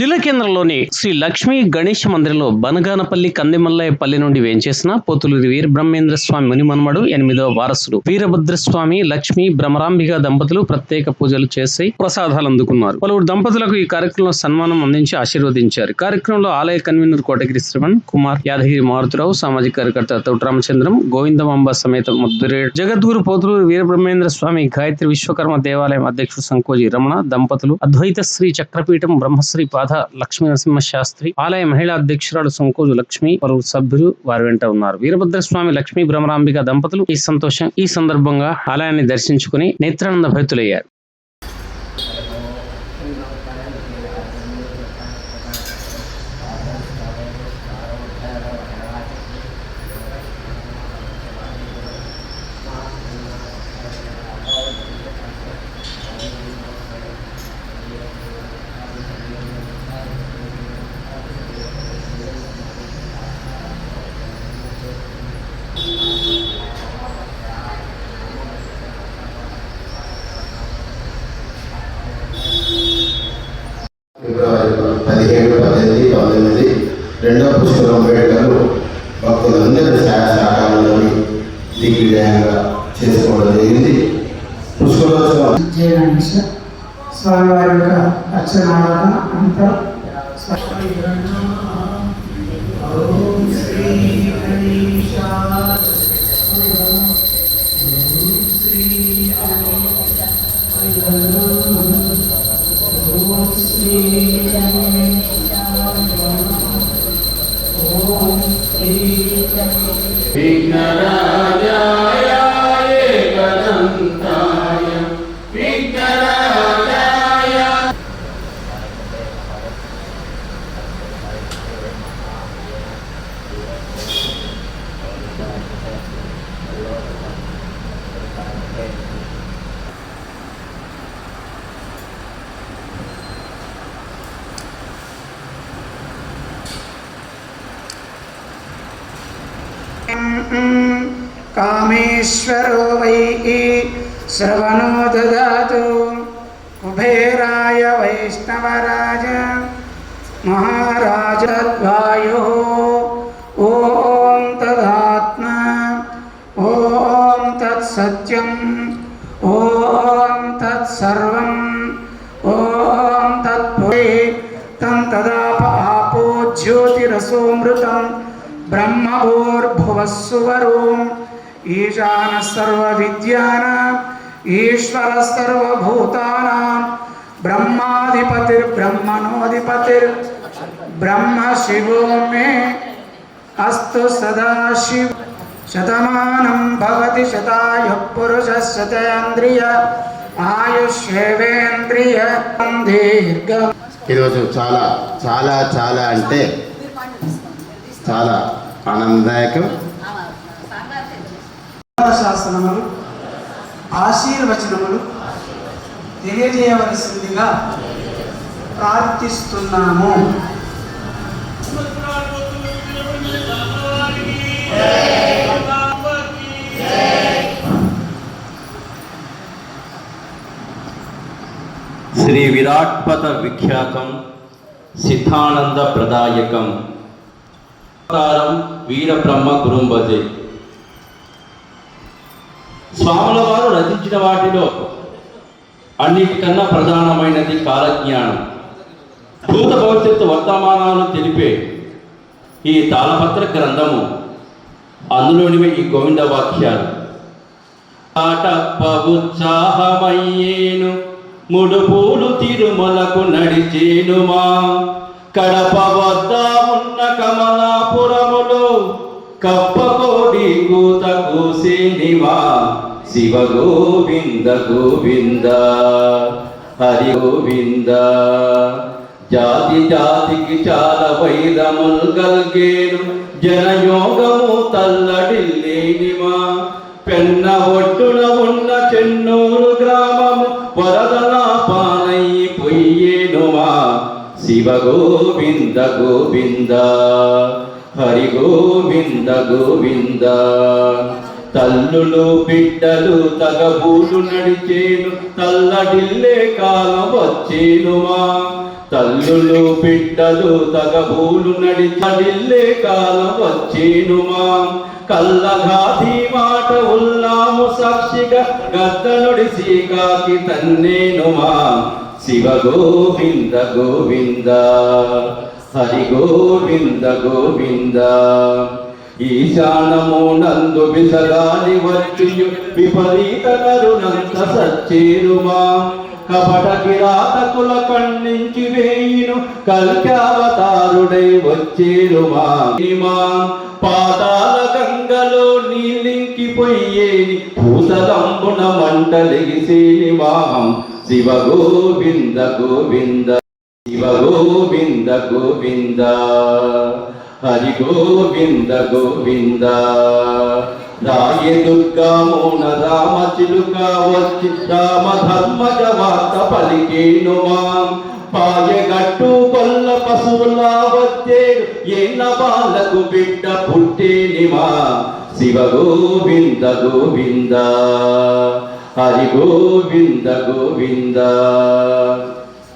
జిల్లా కేంద్రంలోని శ్రీ లక్ష్మీ గణేష్ మందిరంలో బనగానపల్లి కందిమల్లయ్యపల్లి నుండి వేంచేసిన పోతులూరి వీర బ్రహ్మేంద్ర స్వామి మునిమనుమడు ఎనిమిదవ వారసుడు. వీరభద్ర స్వామి భ్రమరాంబిక దంపతులు ప్రత్యేక పూజలు చేసి ప్రసాదాలు అందుకున్నారు. పలువురు దంపతులకు ఈ కార్యక్రమంలో సన్మానం అందించి ఆశీర్వదించారు. కార్యక్రమంలో ఆలయ కన్వీనర్ కోటగిరి శ్రవణ్ కుమార్ యాదగిరి మారుతిరావు సామాజిక కార్యకర్త తోట రామచంద్రం గోవిందమాంబ సమేత ముద్దురేడు జగద్గురు పోతులూరు వీరబ్రహ్మేంద్ర స్వామి గాయత్రి విశ్వకర్మ దేవాలయం అధ్యక్షుడు సంకోజి రమణ దంపతులు అద్వైత శ్రీ చక్రపీఠం బ్రహ్మశ్రీ పాద లక్ష్మీ నరసింహ శాస్త్రి ఆలయ మహిళా అధ్యక్షురాలు సంకోజు లక్ష్మి పలువురు సభ్యులు వారి వెంట ఉన్నారు. వీరభద్ర స్వామి లక్ష్మీ భ్రమరాంబిక దంపతులు ఈ సంతోషం ఈ సందర్భంగా ఆలయాన్ని దర్శించుకుని నేత్రానంద భరితులయ్యారు. పుష్కరం వేడుకలు భక్తులందరూ సహాయ సహకారాలను దిగ్విజయంగా చేసుకోవడం జరిగింది పుష్కరోత్సవం స్వామివారి యొక్క అర్చనారాధన అంతా विघ्नराजाय एकदन्ताय विघ्नरा కామేశ్వరో వై శ్రవణో దదాతు కుబేరాయ వైష్ణవరాజ మహారాజద్వాయో. ఓం తదాత్మ ఓం తత్సత్యం ఓం తత్సర్వం ఓం తత్పురే తం తదాప ఆపో జ్యోతిరసోమృతం. బ్రహ్మభూర్భువస్సువరూం ఈశాన సర్వవిద్యానాం ఈశ్వర సర్వభూతానాం బ్రహ్మాధిపతిర్బ్రహ్మణోధిపతిర్ బ్రహ్మ శివో మే అస్తు సదాశివ శతమానం భవతి శతాయ పురుష శతేంద్రియ ఆయుష్యేంద్రియ దీర్ఘ ఈరోజు చాలా చాలా చాలా అంటే చాలా ఆనందదాయకం. శాసనములు ఆశీర్వచనములు తెలియజేయవలసిందిగా ప్రార్థిస్తున్నాము. శ్రీ విరాట్పద విఖ్యాతం సిద్ధానంద ప్రదాయకం. వీరబ్రహ్మ గురుంబజే స్వాముల వారు రచించిన వాటిలో అన్నిటికన్నా ప్రధానమైనది కాలజ్ఞానం. భూత భవిష్యత్తు వర్తమానాలు తెలిపే ఈ తాళపత్ర గ్రంథము అందులోనివే ఈ గోవింద వాక్యాలు. ఆటప్పగుత్సాహమయ్యేను ముడుపూలు తిరుమలకు నడిచేనుమా? కడప వద్ద కప్పకోడి కూత కూసేనివా శివ గోవింద గోవింద హరి గోవింద. జాతి జాతికి చాలా వైరముల్ గల్గేను జనయోగము తల్లడిల్లేనిమా పెన్న ఒడ్డున ఉన్న చెన్నూరు గ్రామము వరదల పానయ్యి పొయ్యేనుమా శివ గోవింద గోవింద. హరి గోవింద గోవింద. తల్లులు బిడ్డలు తగబూలు నడిచేను తల్లడిల్లే కాలం వచ్చేనుమా. తల్లులు బిడ్డలు తగబూలు నడిచడిల్లే కాలం వచ్చేనుమా. కల్లఘాతి మాట ఉన్నాము సాక్షిగా గద్దనుడి సీకాకి తన్నేనుమా. శివ గోవింద గోవింద హరి గోవింద గోవింద. ఈశానము నందు విసగాలి వచ్చియు విపరీత నరునంత సచ్చేరుమా. కపట కిరాతకుల కన్నించి వేయిను కల్ప్యావతారుడై వచ్చేరుమా. పాతాల గంగలో నీలింకిపోయేని భూతలంబున మంటలిగిసేని మాహం శివ గోవింద. గోవింద శివ గోవింద. గోవింద హరి గోవింద గోవింద రాయ దుర్గా మౌన రామ చిలుక వచ్చి రామ ధర్మ ధర్మజ వార్త పలికేనుమా పాయగట్టు కొల్ల పశువులా వచ్చేడు ఏళ్ళ బాలకు బిడ్డ పుట్టేనిమా శివ గోవింద గోవింద హరి గోవింద గోవింద.